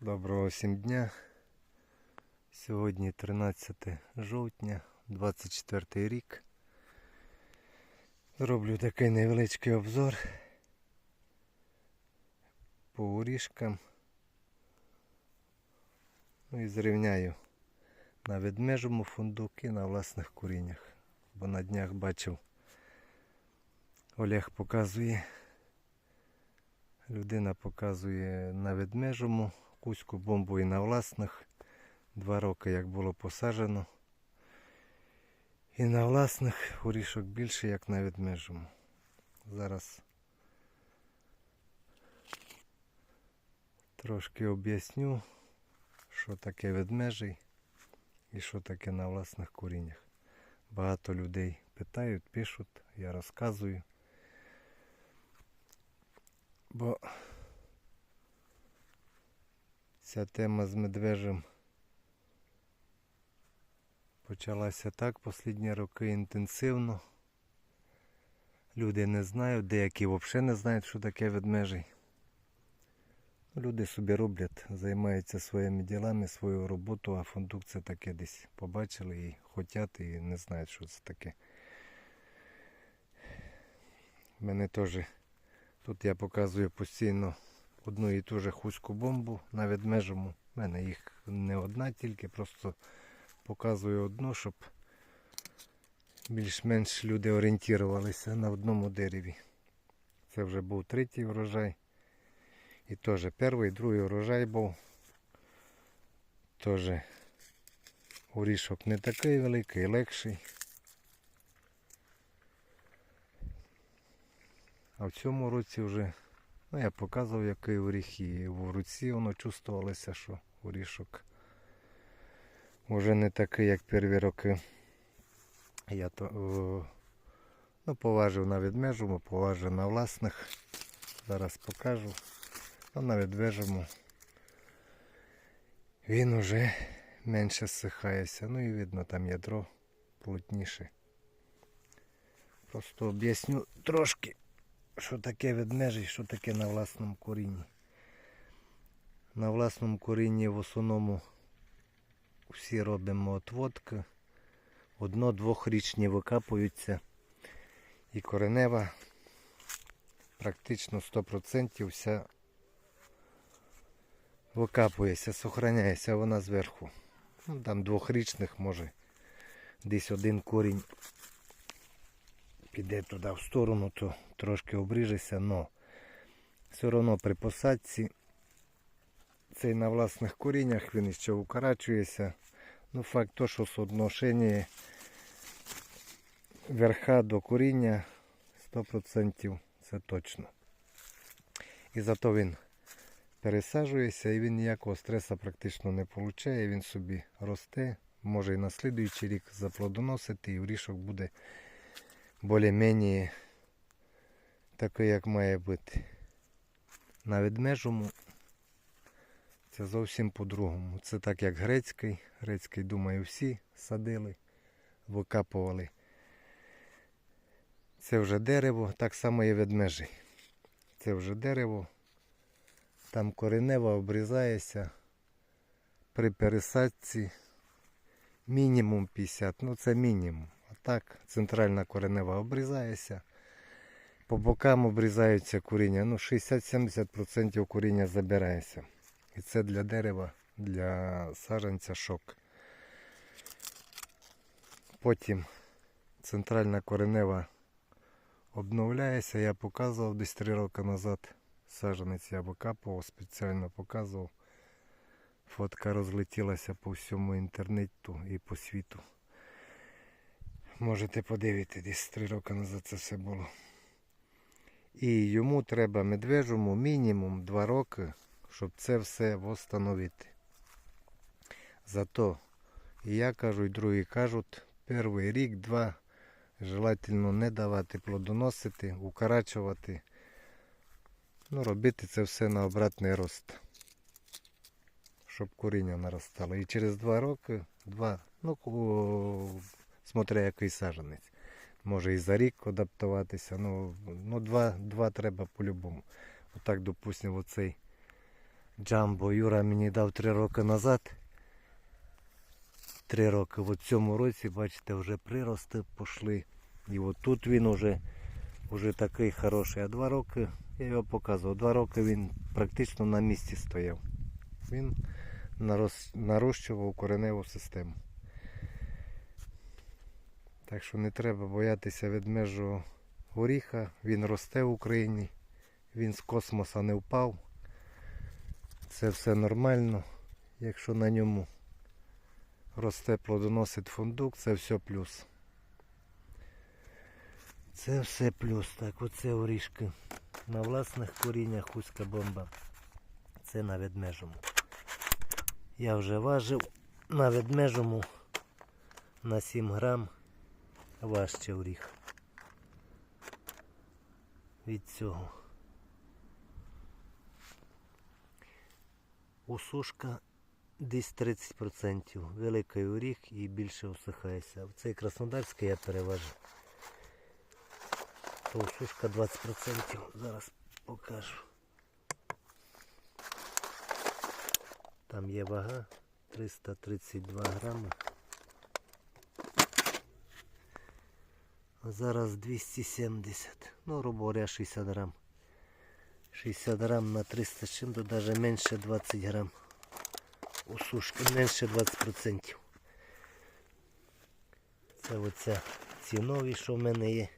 Доброго всім дня. Сьогодні 13 жовтня, 24 рік. Роблю такий невеличкий обзор по орішкам. Ну і зрівняю на ведмежому фундук і на власних куріннях. Бо на днях бачив, Олег показує, людина показує на ведмежому кузьку бомбу і на власних. Два роки як було посаджено. І на власних горішок більше, як на ведмежому. Зараз трошки об'ясню, що таке ведмежий і що таке на власних коріннях. Багато людей питають, пишуть, я розказую. Бо Ця тема з медвежим почалася так останні роки інтенсивно. Люди не знають, деякі взагалі не знають, що таке ведмежий. Люди собі роблять, займаються своїми ділами, свою роботу, а фундук це таке десь побачили і хочуть, і не знають, що це таке. Мене теж тут я показую постійно одну і ту же хуську бомбу на ведмежому. У мене їх не одна тільки, просто показую одну, щоб більш-менш люди орієнтувалися на одному дереві. Це вже був третій врожай. І теж перший, другий врожай був. Теж орішок не такий великий, легший. А в цьому році вже Ну, я показував, який оріх і в руці воно чувствувалося, що орішок вже не такий, як перві роки. Я то ну, поважив на відмежому, поважив на власних. Зараз покажу. А на відвежому він уже менше зсихається. Ну і видно там ядро плотніше. Просто об'ясню трошки що таке ведмежий, що таке на власному корінні. На власному корінні в основному всі робимо отводки. Одно-двохрічні викапуються. І коренева практично 100% вся викапується, сохраняється вона зверху. Ну, Там двохрічних може десь один корінь піде туди в сторону, то трошки обріжеся, але все одно при посадці цей на власних коріннях він ще укорачується. Ну, факт то, що соотношення верха до коріння 100% це точно. І зато він пересаджується і він ніякого стресу практично не отримує, він собі росте, може і на слідуючий рік заплодоносити, і врішок буде більш-менш такий, як має бути. На ведмежому це зовсім по-другому. Це так як грецький. Грецький, думаю, всі садили, викапували. Це вже дерево, так само і ведмежий. Це вже дерево. Там коренева обрізається при пересадці мінімум 50, ну це мінімум. Так центральна коренева обрізається. По бокам обрізаються коріння. Ну 60-70% коріння забирається. І це для дерева, для саджанця шок. Потім центральна коренева обновляється. Я показував десь 3 роки назад. Саджанець я викапував, спеціально показував. Фотка розлетілася по всьому інтернету і по світу. Можете подивитися, десь 3 роки назад це все було. І йому треба медвежому мінімум 2 роки, щоб це все встановити. Зато і я кажу, і другі кажуть, перший рік-два желательно не давати плодоносити, укорачувати. Ну, робити це все на обратний рост. Щоб коріння наростало. І через 2 роки, 2, ну, смотря який саджанець. Може і за рік адаптуватися. Ну, ну два, два треба по-любому. Отак, допустимо, оцей Джамбо Юра мені дав 3 роки назад. 3 роки. В цьому році, бачите, вже прирости пішли. І от тут він уже, уже такий хороший. А 2 роки, я його показував, 2 роки він практично на місці стояв. Він нарощував кореневу систему. Так що не треба боятися ведмежого горіха. Він росте в Україні, він з космоса не впав. Це все нормально. Якщо на ньому росте, плодоносить фундук, це все плюс. Це все плюс. Так, оце орішки. На власних коріннях хуська бомба. Це на ведмежому. Я вже важив на ведмежому на 7 грам важче оріх. Від цього. Усушка десь 30%. Великий оріх і більше усихається. Цей краснодарський я переважу. То усушка 20%. Зараз покажу. Там є вага 332 грами. А зараз 270. Ну, грубо говоря, 60 грам. 60 грам на 300 з чим-то, навіть менше 20 грам. У сушки менше 20%. Це оця ці нові, що в мене є.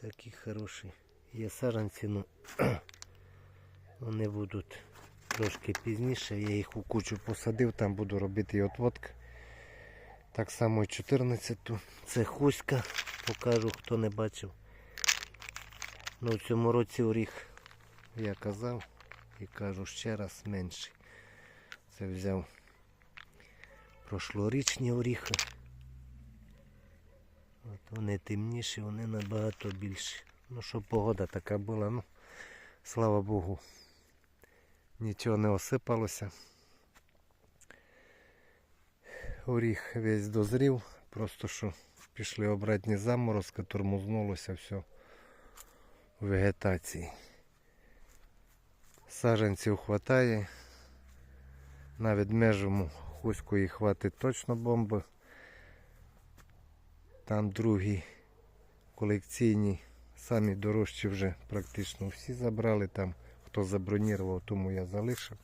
Такі хороші. Є саранці, ну вони будуть трошки пізніше. Я їх у кучу посадив, там буду робити і. Так само і 14-ту. Це хуська, покажу, хто не бачив. Ну, в цьому році оріх, я казав і кажу ще раз менший. Це взяв прошлорічні оріхи. От вони темніші, вони набагато більші. Ну що погода така була, ну слава Богу. Нічого не осипалося. Оріх весь дозрів, просто що пішли обратні заморозки, тормознулося все в вегетації. Саженців хватає. На відмежому хуської хватить точно бомби. Там другі колекційні, самі дорожчі вже практично всі забрали. Там хто забронірував, тому я залишив.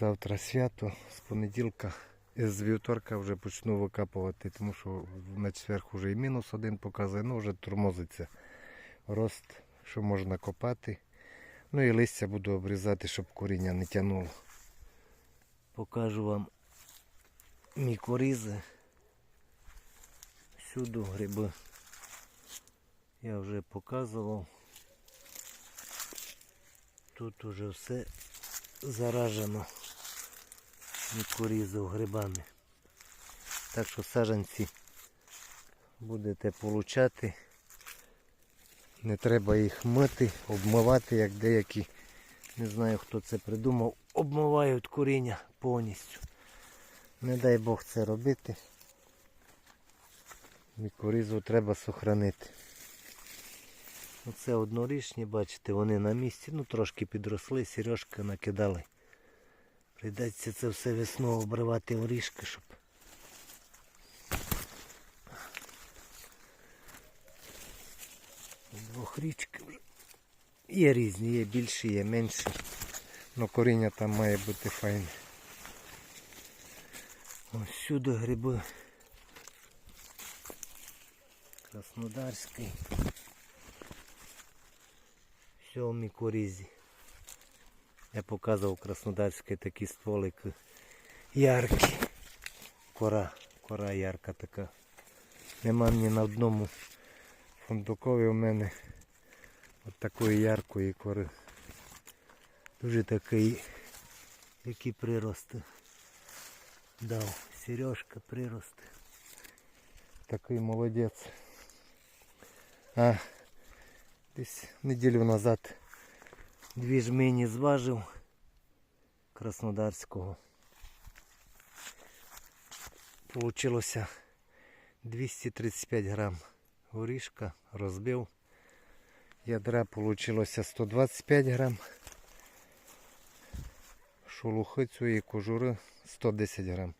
Завтра свято, з понеділка, з вівторка вже почну викапувати, тому що на четверг вже і мінус один показує, ну вже тормозиться рост, що можна копати. Ну і листя буду обрізати, щоб коріння не тягнуло. Покажу вам мікорізи. Всюди гриби. Я вже показував. Тут уже все заражено мікорізу грибами. Так що саджанці будете получати. Не треба їх мити, обмивати, як деякі, не знаю хто це придумав, обмивають коріння повністю. Не дай Бог це робити. Мікорізу треба сохранити. Оце однорічні, бачите, вони на місці, ну трошки підросли, сережки накидали. Прийдеться це все весну обривати орішки, щоб. Двохрічки вже. Є різні, є більші, є менші. Но коріння там має бути файне. Ось сюди гриби. Краснодарський. Все в мікорізі. Я показував краснодарський такі стволики яркі. Кора, кора ярка така. Нема ні на одному фундукові у мене от такої яркої кори. Дуже такий, які прирости. Дав. Сережка прирости. Такий молодець. А десь неділю назад дві жмені зважив краснодарського. Получилося 235 грам горішка, розбив. Ядра вийшло 125 грам. Шелухи цієї кожури 110 грам.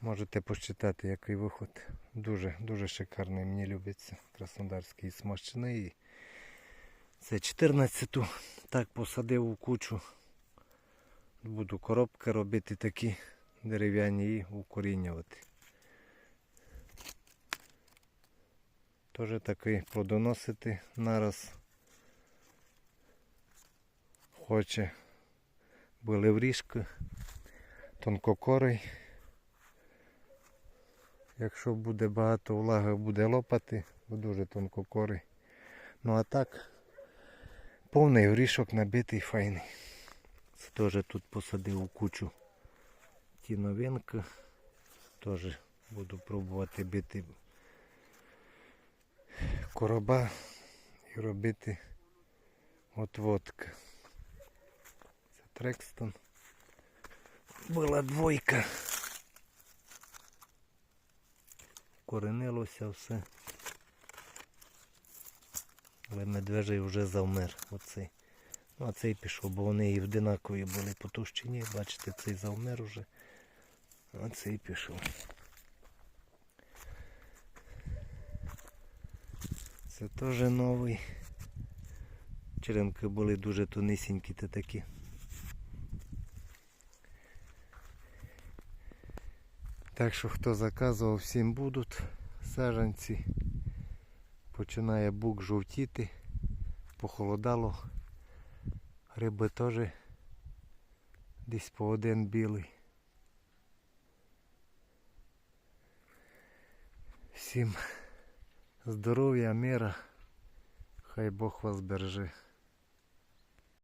Можете посчитати, який виход. Дуже, дуже шикарний. Мені любиться краснодарський смачний. Це 14-ту. Так посадив у кучу. Буду коробки робити такі дерев'яні і укорінювати. Теж такий плодоносити нараз. Хоче були вріжки, тонкокорий. Якщо буде багато влаги, буде лопати, бо дуже тонкокорий. Ну а так, повний горішок набитий файний. Це теж тут посадив у кучу ті новинки. Теж буду пробувати бити короба і робити отводки. Це Трекстон. Була двойка. Коренилося все. Але медвежий вже завмер. Оцей. Ну, а цей пішов, бо вони і одинакові були по товщині. Бачите, цей завмер уже. А цей пішов. Це теж новий. Черенки були дуже тонисінькі та такі. Так що хто заказував, всім будуть саджанці. Починає бук жовтіти, похолодало. Риби теж десь по один білий. Всім здоров'я, мира. Хай Бог вас береже.